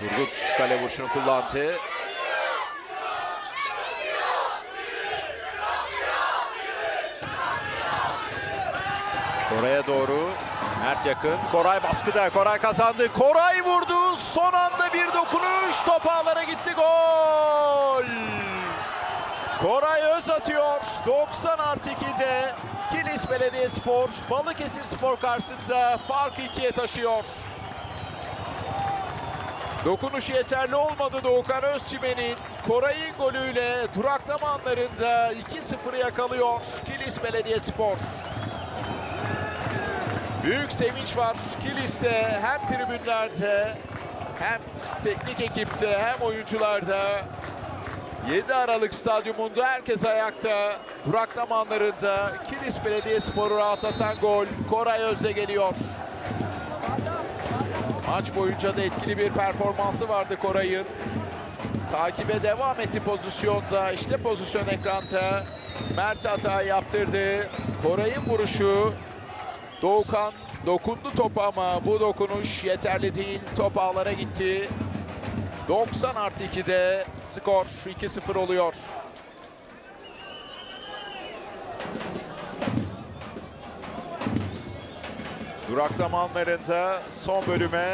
Turgut kale vuruşunu kullandı. Koray'a doğru. Mert yakın. Koray baskıda. Koray kazandı. Koray vurdu. Son anda bir dokunuş. Top ağlara gitti. Gol. Koray Öz atıyor. 90 artı 2'de Kilis Belediyespor Balıkesir Spor karşısında farkı ikiye taşıyor. Dokunuş yeterli olmadı Doğukan Özçimen'in. Koray'ın golüyle duraklama anlarında 2-0'ı yakalıyor Kilis Belediyespor. Büyük sevinç var Kilis'te hem tribünlerde hem teknik ekipte hem oyuncularda. 7 Aralık stadyumunda herkes ayakta. Duraklama anlarında Kilis Belediyespor'u rahatlatan gol Koray Öz'e geliyor. Maç boyunca da etkili bir performansı vardı Koray'ın. Takibe devam etti pozisyonda. İşte pozisyon ekranda. Mert hata yaptırdı. Koray'ın vuruşu. Doğukan dokundu topa ama bu dokunuş yeterli değil. Top ağlara gitti. 90 artı 2'de skor 2-0 oluyor. Duraklama anlarında son bölüme